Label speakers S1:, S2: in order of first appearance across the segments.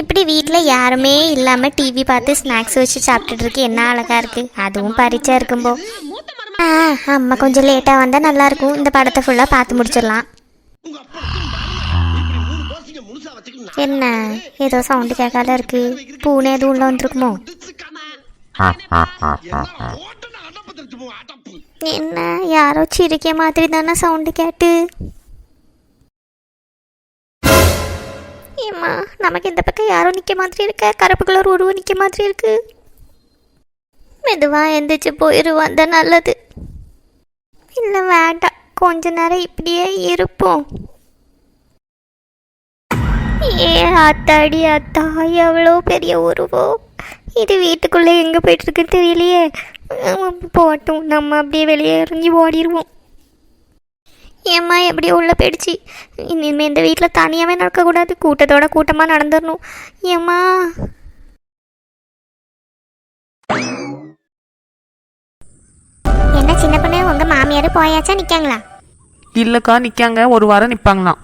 S1: இப்படி வீட்டில் யாருமே இல்லாமல் டிவி பார்த்து ஸ்நாக்ஸ் வச்சு சாப்பிட்டுட்டு இருக்கு. என்ன அழகாக இருக்கு. அதுவும் பரிச்சா இருக்கும்போ. ஆ அம்மா கொஞ்சம் லேட்டாக வந்தால் நல்லாயிருக்கும் இந்த படத்தை ஃபுல்லாக பார்த்து முடிச்சிடலாம். என்ன? ஏதோ சவுண்டு கேட்காத இருக்கு. பூனை எதுவும் உள்ள வந்திருக்குமோ? என்ன? யாரோ சிரிக்க மாதிரி தானே சவுண்டு கேட்டு. ஏம்மா நமக்கு இந்த பக்கம் யாரும் நிற்க மாதிரி இருக்க? கருப்பு கலர் உருவம் நிற்க மாதிரி இருக்கு. மெதுவாக எந்திரிச்சு போயிடுவான் தான் நல்லது. இல்லை வேண்டாம். கொஞ்ச நேரம் இப்படியே இருப்போம். ஏ அத்தாடி அத்தா எவ்வளோ பெரிய உருவம். இது வீட்டுக்குள்ளே எங்கே போயிட்டுருக்குன்னு தெரியலையே. போட்டோம் நம்ம அப்படியே வெளியே இறங்கி ஓடிடுவோம் ஏம்மா எப்படி உள்ள போயிடுச்சு? இனிமேல் இந்த வீட்டில் தனியாகவே நடக்கக்கூடாது. கூட்டத்தோட கூட்டமாக நடந்துடணும் ஏம்மா? என்ன சின்ன பொண்ணு உங்கள் மாமியார் போயாச்சா நிற்காங்களா
S2: இல்லைக்கா நிற்காங்க ஒரு வாரம் நிற்பாங்களாம்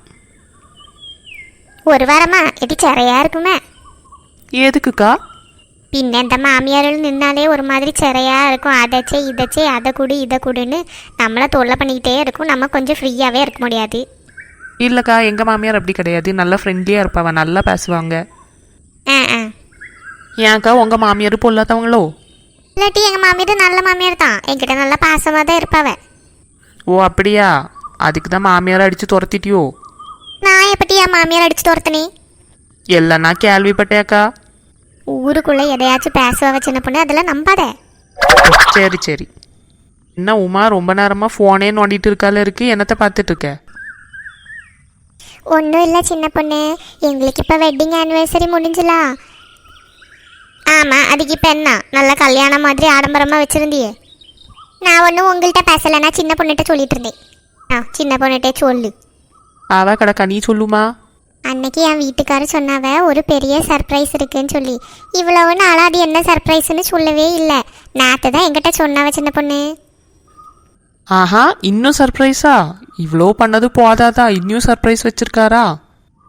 S1: ஒரு வாரமா? எடி சிறையா இருக்குமே.
S2: எதுக்குக்கா?
S1: பின்ன இந்த மாமியார்கள் நின்னாலே ஒரு மாதிரி சிறையா இருக்கும். அதைச்சே இதைச்சே அதை குடு இதை குடுன்னு நம்மளை தொல்லை பண்ணிக்கிட்டே இருக்கும். நம்ம கொஞ்சம் ஃப்ரீயாகவே இருக்க முடியாது.
S2: இல்லைக்கா எங்கள் மாமியார் அப்படி கிடையாது. நல்லா ஃப்ரெண்ட்லியாக இருப்பாவ நல்லா பேசுவாங்க.
S1: ஆ ஆ.
S2: ஏன்க்கா உங்கள் மாமியார் பொல்லாதவங்களோ?
S1: இல்லாட்டி எங்கள் மாமியார் நல்ல மாமியார் தான். என்கிட்ட நல்லா பாசமாக தான் இருப்பாவ.
S2: ஓ அப்படியா? அதுக்கு தான் மாமியார் அடித்து துரத்திட்டியோ?
S1: நான் எப்படி என் மாமியார் அடிச்சு துரத்துனே
S2: எல்லாம் நான் கேள்விப்பட்டேக்கா
S1: ஊருக்குள்ளே எதையாச்சும் பேசுவ சின்ன பொண்ணு அதெல்லாம் நம்பாத.
S2: சரி சரி. என்ன உமா ரொம்ப நேரமாக ஃபோனே நோண்டிட்டு இருக்கால இருக்கு. என்னத்தை பார்த்துட்டு இருக்க?
S1: ஒன்றும் இல்லை சின்ன பொண்ணு. எங்களுக்கு இப்போ வெட்டிங் ஆனிவர்சரி முடிஞ்சுலா. ஆமாம் அதுக்கு இப்போ என்ன? நல்ல கல்யாணம் மாதிரி ஆடம்பரமாக வச்சுருந்தியே. நான் ஒன்றும் உங்கள்கிட்ட பேசலை. நான் சின்ன பொண்ணுகிட்ட சொல்லிட்டு இருந்தேன். ஆ சின்ன பொண்ணுகிட்டே சொல்லு.
S2: அவ கிடக்கா நீ சொல்லுமா?
S1: அன்னைக்கு என் வீட்டுக்காரர் சொன்னாவ ஒரு பெரிய சர்ப்ரைஸ் இருக்குன்னு சொல்லி. இவ்வளவு நாளாக அது என்ன சர்ப்ரைஸ்னு சொல்லவே இல்லை. நேற்று தான் என்கிட்ட சொன்னாவ சின்ன பொண்ணு.
S2: ஆஹா இன்னும் சர்ப்ரைஸா இவ்வளோ பண்ணது போதாதா? இன்னும் சர்ப்ரைஸ் வச்சிருக்காரா?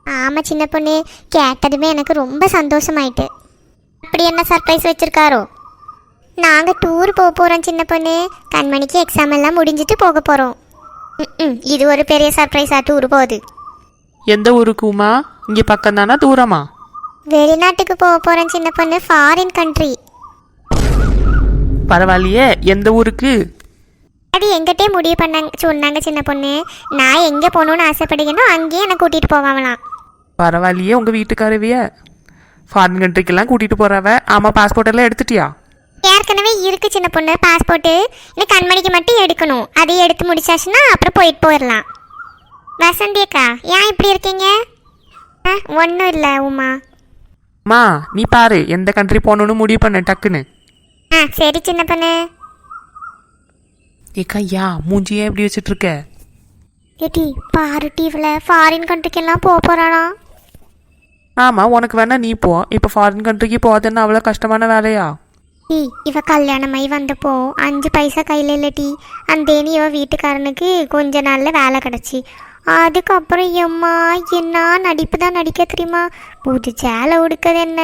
S1: ஆமாம் சின்ன பொண்ணு. கேட்டதுமே எனக்கு ரொம்ப சந்தோஷமாயிட்டு. அப்படி என்ன சர்ப்ரைஸ் வச்சிருக்காரோ? நாங்கள் டூர் போக போகிறோம் சின்ன பொண்ணு. கண்மணிக்கு எக்ஸாம் எல்லாம் முடிஞ்சிட்டு போக போகிறோம் ம் இது ஒரு பெரிய சர்ப்ரைஸாக டூர் போகுது.
S2: எந்த ஊருக்கு உமா? இங்கே பக்கம் தானா தூரமா?
S1: வெளிநாட்டுக்கு போக போகிறோம் சின்ன பொண்ணு. ஃபாரின் கண்ட்ரி
S2: பரவாயில்லையே. எந்த ஊருக்கு?
S1: அது எங்கிட்டே முடிவு பண்ணாங்க சொன்னாங்க சின்ன பொண்ணு. நான் எங்கே போகணுன்னு ஆசைப்படுகிறனோ அங்கேயே என்னை கூட்டிகிட்டு போவாங்களாம்.
S2: பரவாயில்லையே உங்கள் வீட்டுக்காரவிய ஃபாரின் கண்ட்ரிக்கெல்லாம் கூட்டிகிட்டு போகிறவ ஆமாம் பாஸ்போர்ட் எல்லாம் எடுத்துட்டியா?
S1: ஏற்கனவே இருக்கு சின்ன பொண்ணு பாஸ்போர்ட்டு இன்னும் கண்மணிக்கு மட்டும் எடுக்கணும். அதை எடுத்து முடிச்சாச்சுன்னா அப்புறம் போயிட்டு போயிடலாம். வசந்தி அக்கா ஏன் இப்படி இருக்கீங்க? ஒன்றும் இல்லை உமா.
S2: மா நீ பாரு எந்த கண்ட்ரி போகணுன்னு முடிவு பண்ண டக்குன்னு.
S1: ஆ சரி சின்ன பொண்ணு.
S2: ஏக்கா யா மூஞ்சியே எப்படி வச்சுட்டு இருக்க
S1: ஏட்டி பாரு டிவியில் ஃபாரின் கண்ட்ரிக்கெல்லாம் போக போகிறாளாம்
S2: ஆமாம் உனக்கு வேணா நீ போ. இப்போ ஃபாரின் கண்ட்ரிக்கு போகிறதுன்னு அவ்வளோ கஷ்டமான வேலையா?
S1: டீ இவ கல்யாணமாயி வந்தப்போ அஞ்சு பைசா கையில் இல்லை டீ. அந்தேனி இவ வீட்டுக்காரனுக்கு கொஞ்ச நாளில் வேலை கிடச்சி. அதுக்கப்புறம் எம்மா என்ன நடிப்பு தான் நடிக்க தெரியுமா? புது சேலை உடுக்கிறது என்ன?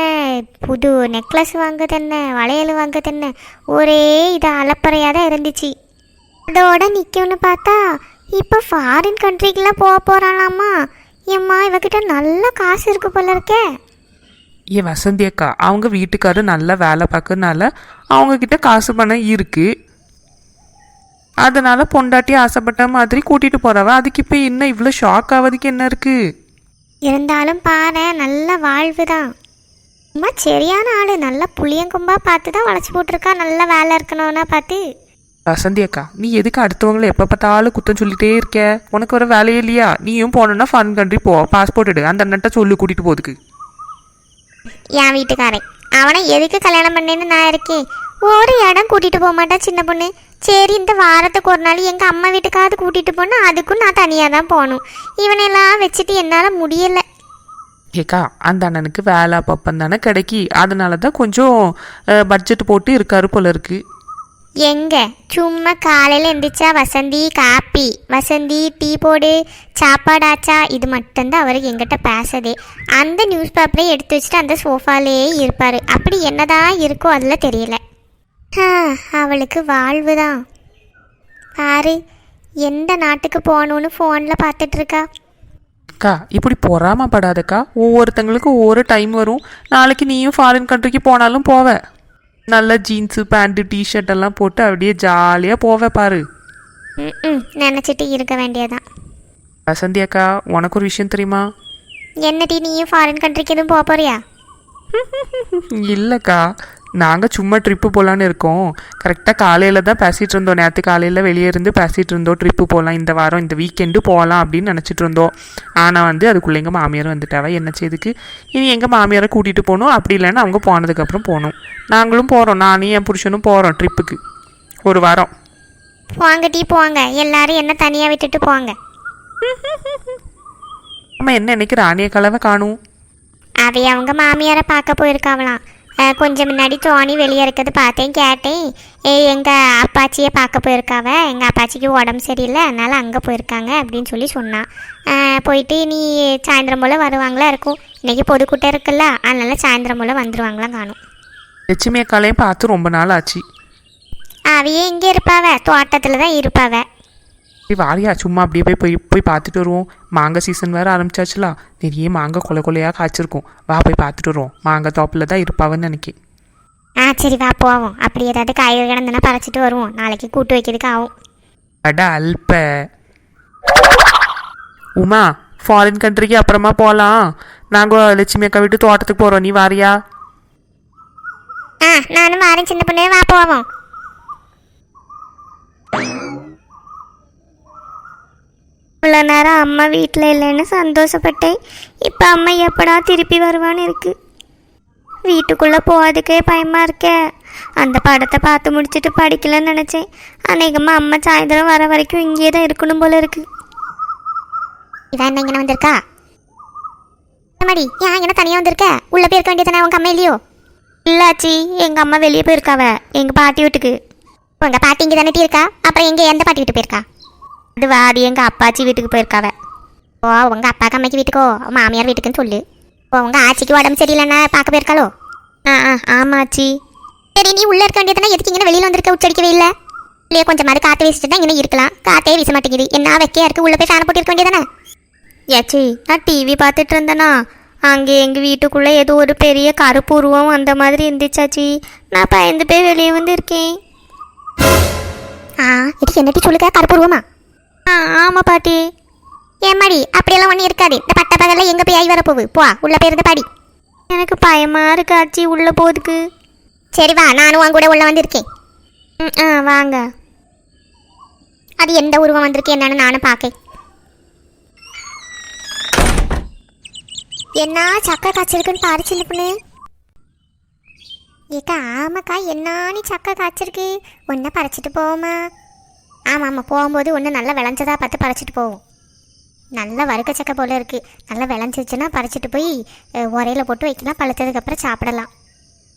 S1: புது நெக்லஸ் வாங்குது என்ன? வளையல் வாங்குது என்ன? ஒரே இது அலப்பறையாக தான் இருந்துச்சு. அதோட நிற்கும்னு பார்த்தா இப்போ ஃபாரின் கண்ட்ரிக்கெலாம் போக போகிறாளாமா எம்மா இவகிட்ட நல்ல காசு இருக்கு போல இருக்கே.
S2: ஏ வசந்தி அக்கா அவங்க வீட்டுக்காரர் நல்லா வேலை பார்க்கறதுனால அவங்க கிட்ட காசு பணம் இருக்குது அதனால பொண்டாட்டி ஆசைப்பட்ட மாதிரி கூட்டிட்டு போறவ அதுக்கு இப்போ என்ன இவ்வளோ ஷாக் ஆவதுக்கு என்ன இருக்கு?
S1: இருந்தாலும் பாரு நல்ல வாழ்வு தான் அம்மா சரியான ஆளு. நல்ல புளியங்கொம்பா பார்த்து தான் வளைச்சி போட்டிருக்கா. நல்ல வேலை இருக்கணும்னா பார்த்து.
S2: வசந்தி அக்கா நீ எதுக்கு அடுத்தவங்களை எப்போ பார்த்தாலும் குத்தம் சொல்லிட்டே இருக்க? உனக்கு வர வேலையே இல்லையா? நீயும் போனோன்னா ஃபாரின் கண்ட்ரி போ. பாஸ்போர்ட் எடு. அந்த அண்ணன்ட்ட சொல்லு கூட்டிட்டு போதுக்கு
S1: என் வீட்டுக்காரன். அவனை எதுக்கு கல்யாணம் பண்ணேன்னு நான் இருக்கேன். ஒரு இடம் கூட்டிட்டு போக மாட்டான் சின்ன பொண்ணு. சரி இந்த வாரத்துக்கு ஒரு நாள் எங்கள் அம்மா வீட்டுக்காவது கூட்டிட்டு போனா அதுக்கும் நான் தனியாக தான் போகணும். இவனெல்லாம் வச்சுட்டு என்னால் முடியலை.
S2: ஏக்கா அந்த அண்ணனுக்கு வேலை அப்பப்பம் தானே கிடைக்கி. அதனால தான் கொஞ்சம் பட்ஜெட் போட்டு இருக்காரு போல இருக்கு.
S1: எங்க? சும்மா காலையில் எந்திரிச்சா வசந்தி காப்பி. வசந்தி டீ போடு சாப்பாடாச்சா இது மட்டும்தான் அவருக்கு எங்கிட்ட பேசதே. அந்த நியூஸ் பேப்பரை எடுத்து வச்சுட்டு அந்த சோஃபாலேயே இருப்பார். அப்படி என்னதான் இருக்கோ அதில் தெரியல. அவளுக்கு வாழ்வு தான் பாரு எந்த நாட்டுக்கு போகணுன்னு ஃபோனில் பார்த்துட்டு இருக்கா
S2: அக்கா இப்படி பொறாமப்படாதக்கா. ஒவ்வொருத்தங்களுக்கும் ஒவ்வொரு டைம் வரும். நாளைக்கு நீயும் ஃபாரின் கண்ட்ரிக்கு போனாலும் போவ. நல்ல ஜீன்ஸு பேண்ட்டு டிஷர்ட் எல்லாம் போட்டு அப்படியே ஜாலியாக போவ பாரு.
S1: ம் நினச்சிட்டு இருக்க வேண்டியதான்
S2: வசந்தி அக்கா உனக்கு ஒரு விஷயம் தெரியுமா?
S1: என்ன டீ நீயும் ஃபாரின் கண்ட்ரிக்கு எதுவும் போக போறியா?
S2: இல்லைக்கா. நாங்கள் சும்மா ட்ரிப்பு போகலான்னு இருக்கோம். கரெக்டாக காலையில் தான் பேசிகிட்டு இருந்தோம். நேற்று காலையில் வெளியே இருந்து பேசிகிட்டு இருந்தோம். ட்ரிப்பு போகலாம் இந்த வாரம் இந்த வீக்கெண்டு போகலாம் அப்படின்னு நினச்சிட்டு இருந்தோம். ஆனால் வந்து அதுக்குள்ளே எங்கள் மாமியார் வந்துட்டாவ. என்ன செய்துக்கு? இனி எங்கள் மாமியாரை கூட்டிகிட்டு போகணும். அப்படி இல்லைன்னா அவங்க போனதுக்கப்புறம் போகணும். நாங்களும் போகிறோம் நானும் என் புருஷனும் போகிறோம் ட்ரிப்புக்கு ஒரு வாரம்.
S1: போங்க டீ போங்க. எல்லாரும் என்ன தனியாக விட்டுட்டு போங்க.
S2: நம்ம என்ன இன்னைக்கு ராணிய கலவை காணும்?
S1: அவை அவங்க மாமியாரை பார்க்க போயிருக்காவலாம் கொஞ்சம் முன்னாடி தோணி வெளியே இருக்கிறது பார்த்தேன் கேட்டேன். ஏ எங்கள் அப்பாச்சியை பார்க்க போயிருக்காவ? எங்கள் அப்பாச்சிக்கு உடம்பு சரியில்லை அதனால் அங்கே போயிருக்காங்க அப்படின்னு சொல்லி சொன்னான். போயிட்டு நீ சாயந்தரம் போல் வருவாங்களா இருக்கும். இன்னைக்கு பொதுக்கூட்டம் இருக்குல்ல அதனால சாயந்தரம் போல் வந்துருவாங்களாம் காணும்.
S2: லட்சுமி அக்காலையும் பார்த்து ரொம்ப நாள் ஆச்சு.
S1: அவையே இங்கே இருப்பாவ தோட்டத்தில் தான் இருப்பாவ.
S2: சரி வாரியா சும்மா அப்படியே போய் போய் போய் பார்த்துட்டு வருவோம். மாங்காய் சீசன் வேறு ஆரம்பிச்சாச்சுலாம் நிறைய மாங்காய் கொலை கொலையாக காய்ச்சிருக்கும். வா போய் பார்த்துட்டு வருவோம். மாங்காய் தோப்பில் தான் இருப்பாவன்னு நினைக்கேன்.
S1: ஆ சரி வா போவோம். அப்படி ஏதாவது காய்கறி கிடந்துன்னா பறிச்சிட்டு வருவோம். நாளைக்கு கூட்டு வைக்கிறதுக்கு ஆகும்.
S2: அட அல்ப. உமா ஃபாரின் கண்ட்ரிக்கு அப்புறமா போகலாம் நாங்கள் லட்சுமி அக்கா விட்டு தோட்டத்துக்கு போகிறோம் நீ வாரியா?
S1: ஆ நானும் வரேன். சின்ன பொண்ணு வா போவோம். இவ்வளோ நேரம் அம்மா வீட்டில் இல்லைன்னு சந்தோஷப்பட்டேன். இப்போ அம்மா எப்படா திருப்பி வருவான்னு இருக்கு? வீட்டுக்குள்ளே போகிறதுக்கே பயமாக இருக்கே. அந்த படத்தை பார்த்து முடிச்சுட்டு படிக்கலன்னு நினச்சேன். அநேகமாக அம்மா சாயந்தரம் வர வரைக்கும் இங்கேயே தான் இருக்கணும் போல இருக்கு. இவன் என்ன இங்கே வந்திருக்கா? மடி ஏன் என்ன தனியாக வந்திருக்க? உள்ளே போயிருக்க வேண்டியதானே உங்க அம்மா இல்லையோ? இல்லாச்சி எங்கள் அம்மா வெளியே போயிருக்காவ எங்கள் பாட்டி வீட்டுக்கு. உங்க பாட்டி இங்கே தானே இருக்கா? அப்புறம் எங்கே எந்த பாட்டி வீட்டு போயிருக்கா? அது வாடி எங்கள் அப்பாச்சி வீட்டுக்கு போயிருக்காவ. ஓ உங்கள் அப்பாக்கு அம்மைக்கு வீட்டுக்கோ. மாமியார் வீட்டுக்குன்னு சொல்லு. ஓ உங்கள் ஆச்சிக்கு உடம்பு சரியில்லைன்னா பார்க்க போயிருக்காளோ? ஆ ஆ ஆமாச்சி சரி நீ உள்ளே இருக்க வேண்டியதுனா எதுக்கு இங்கே வெளியில் வந்திருக்க? உச்சரிக்கவே இல்லை. இல்லையே கொஞ்சம் மாதிரி காற்று வீசிட்டு தான் இங்கே இருக்கலாம். காற்றே வீச மாட்டேங்குது. என்ன வெக்கையா இருக்கு? உள்ளே போய் ஃபேன் போட்டிருக்க வேண்டியதானே ஏச்சி நான் டிவி பார்த்துட்டு இருந்தேனா? அங்கே எங்கள் வீட்டுக்குள்ளே ஏதோ ஒரு பெரிய கருப்பு உருவம் அந்த மாதிரி இருந்துச்சாச்சி நான் பயந்து போய் வெளியே வந்து இருக்கேன் ஆ இது என்னட்டி சொல்லுங்க? கருப்பு உருவமா? ஆ ஆமாம் பாட்டி. ஏமாடி அப்படியெல்லாம் ஒன்றும் இருக்காது. இந்த பட்ட பகலில் எங்கே போய் ஆகி வர போகுது போ உள்ளே போயிருந்து பாடி. எனக்கு பயமா இருக்கு ஆச்சி உள்ளே போகுதுக்கு சரி வா நானும் உன் கூட உள்ளே வந்திருக்கேன். ம் ஆ வாங்க. அது எந்த உருவம் வந்திருக்கு என்னன்னு நானும் பார்க்கேன். என்ன சக்கை காய்ச்சிருக்குன்னு பாரு சின்ன பொண்ணு. ஏக்கா ஆமாக்கா என்னானி சக்கை காய்ச்சிருக்கு ஒன்றை பறிச்சிட்டு போவோமா? ஆமாம் ஆமாம் போகும்போது ஒன்று நல்லா விளைஞ்சதா பார்த்து பறிச்சிட்டு போவோம். நல்ல வறுக்க சக்கை போல இருக்கு. நல்லா விளைஞ்சிச்சுன்னா பறிச்சிட்டு போய் உரையில போட்டு வைக்கலாம். பழுத்ததுக்கப்புறம் சாப்பிடலாம்.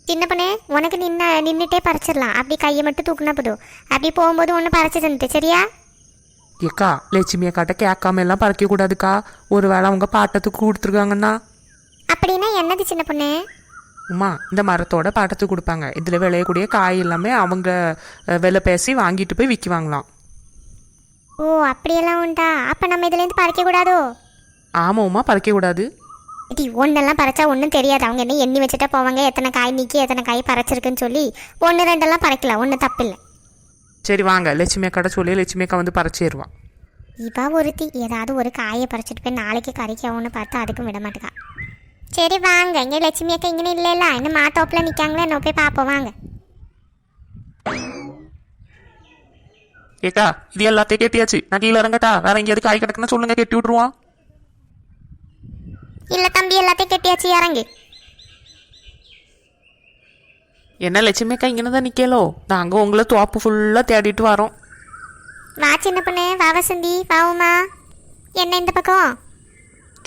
S1: சின்ன பொண்ணு உனக்கு நின்ன நின்றுட்டே பறிச்சிடலாம். அப்படி கையை மட்டும் தூக்குனா போதும். அப்படி போகும்போது ஒன்று பறிச்சு தந்துட்டு சரியா?
S2: ஏக்கா லட்சுமி அக்காட்ட கேட்காம எல்லாம் பறக்க கூடாதுக்கா. ஒரு வேளை அவங்க பாட்டத்துக்கு கொடுத்துருக்காங்கன்னா.
S1: அப்படின்னா என்னது சின்ன பொண்ணு?
S2: உமா இந்த மரத்தோட பாட்டத்துக்கு கொடுப்பாங்க. இதில் விளையக்கூடிய காய் எல்லாமே அவங்க விலை பேசி வாங்கிட்டு போய் விற்குவாங்களாம்
S1: ஓ அப்படியெல்லாம் உண்டா? அப்போ நம்ம இதுலேருந்து பறிக்க கூடாதோ?
S2: ஆமாம் உமா பறக்க கூடாது.
S1: டி ஒன்றெல்லாம் பறிச்சா ஒன்றும் தெரியாது. அவங்க என்ன எண்ணி வச்சுட்டா போவாங்க? எத்தனை காய் நீக்கி எத்தனை காய் பறிச்சிருக்குன்னு சொல்லி ஒன்று ரெண்டெல்லாம் பறிக்கலாம். ஒன்றும் தப்பில்லை.
S2: சரி வாங்க. லட்சுமி அக்காட்ட சொல்லி. லட்சுமி அக்கா வந்து பறிச்சிருவா.
S1: இவா ஒருத்தி. ஏதாவது ஒரு காயை பறிச்சிட்டு போய் நாளைக்கு கறிக்காவும்னு பார்த்தா அதுக்கும் விட மாட்டேக்கா. சரி வாங்க. இங்கே லட்சுமி அக்கா இங்கே இல்லைல்ல. இன்னும் மாத்தோப்பில் நிற்காங்களே என்ன போய் பார்ப்போம் வாங்க.
S2: ஏக்கா இது எல்லாத்தையும் கெட்டியாச்சு. நான் கீழே இறங்கட்டா வேற எங்கேயாவது காய் கிடக்குன்னா சொல்லுங்க கெட்டி விட்ருவான்
S1: இல்லை தம்பி எல்லாத்தையும் கெட்டியாச்சு இறங்கு.
S2: என்ன லட்சுமி அக்கா இங்கே தான் நிற்கலோ நாங்கள் உங்களை தோப்பு ஃபுல்லாக தேடிட்டு வரோம்.
S1: வா சின்ன பொண்ணு. வா வசந்தி. வாவுமா என்ன இந்த பக்கம்?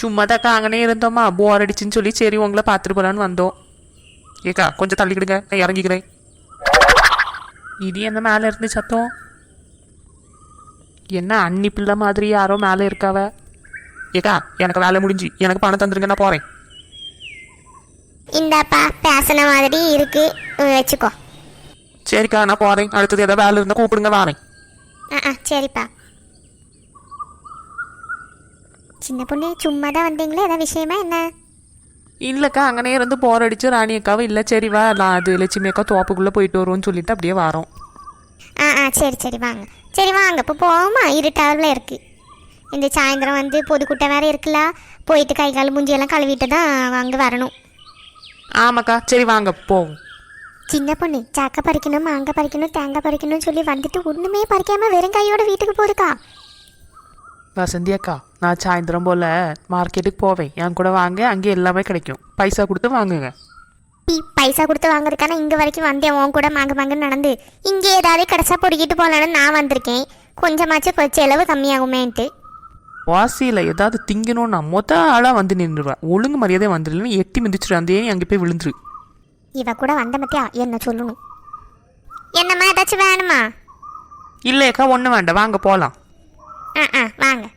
S2: சும்மா தாக்கா அங்கனே இருந்தோமா? போர் அடிச்சுன்னு சொல்லி சரி உங்களை பார்த்துட்டு போகலான்னு வந்தோம். ஏக்கா கொஞ்சம் தள்ளிக்கிடுங்க நான் இறங்கிக்கிறேன். இது என்ன மேலே இருந்து சத்தம். என்ன அன்னி பிள்ளை மாதிரி யாரோ மேலே இருக்காவ? ஏக்கா எனக்கு வேலை முடிஞ்சு. எனக்கு பணம் தந்துருங்க நான் போகிறேன்
S1: இந்தாப்பா பேசின மாதிரி இருக்கு. வச்சுக்கோ.
S2: சரிக்கா நான் போகிறேன் அடுத்தது ஏதாவது வேலை இருந்தால் கூப்பிடுங்க வரேன்.
S1: ஆ ஆ சரிப்பா. சின்ன பொண்ணு சும்மா தான் வந்தீங்களே? ஏதாவது விஷயமா என்ன?
S2: இல்லைக்கா அங்கனே இருந்து போர் அடிச்சு ராணி அக்காவும் இல்லை சரி வா நான் அது லட்சுமி அக்கா தோப்புக்குள்ளே போயிட்டு வருவோம்னு சொல்லிட்டு அப்படியே வரோம்.
S1: ஆ ஆ சரி சரி வாங்க. சரி வாங்க. இப்போ போவோமா? இருட்டாவில் இருக்கு. இந்த சாயந்தரம் வந்து பொதுக்கூட்டம் வேற இருக்குல்ல. போயிட்டு கை கால் மூஞ்சியெல்லாம் கழுவிட்டு தான் அங்கே வரணும்.
S2: ஆமாக்கா. சரி வாங்க. போவோம்.
S1: சின்ன பொண்ணு சாக்கை பறிக்கணும் மாங்காய் பறிக்கணும் தேங்காய் பறிக்கணும்னு சொல்லி வந்துட்டு ஒன்றுமே பறிக்காம வெறும் கையோட வீட்டுக்கு போதுக்கா
S2: வசந்தி அக்கா நான் சாயந்தரம் போல் மார்க்கெட்டுக்கு போவேன். என் கூட வாங்க அங்கே எல்லாமே கிடைக்கும். பைசா கொடுத்து வாங்குங்க.
S1: டீ பைசா கொடுத்து வாங்குறதுக்கான இங்கே வரைக்கும் வந்தேன். உன் கூட மாங்க மாங்கன்னு நடந்து. இங்கே ஏதாவது கிடைச்சா பொறுக்கிட்டு போகலான்னு நான் வந்திருக்கேன். கொஞ்சமாச்சும் கொ- செலவு கம்மியாகுமேன்ட்டு.
S2: வாசியில் ஏதாவது திங்கணும்னா மொத்த ஆளாக வந்து நின்றுவேன் ஒழுங்கு மரியாதை வந்துடலன்னு எட்டி மிதிச்சிரு. அந்த ஏணி அங்கே போய் விழுந்துரு.
S1: இவ கூட வந்த மத்தியா என்ன சொல்லணும்? என்னம்மா ஏதாச்சும் வேணுமா?
S2: இல்லையக்கா ஒன்றும் வேண்டாம். வாங்க போகலாம்
S1: ஆ ஆ வாங்க.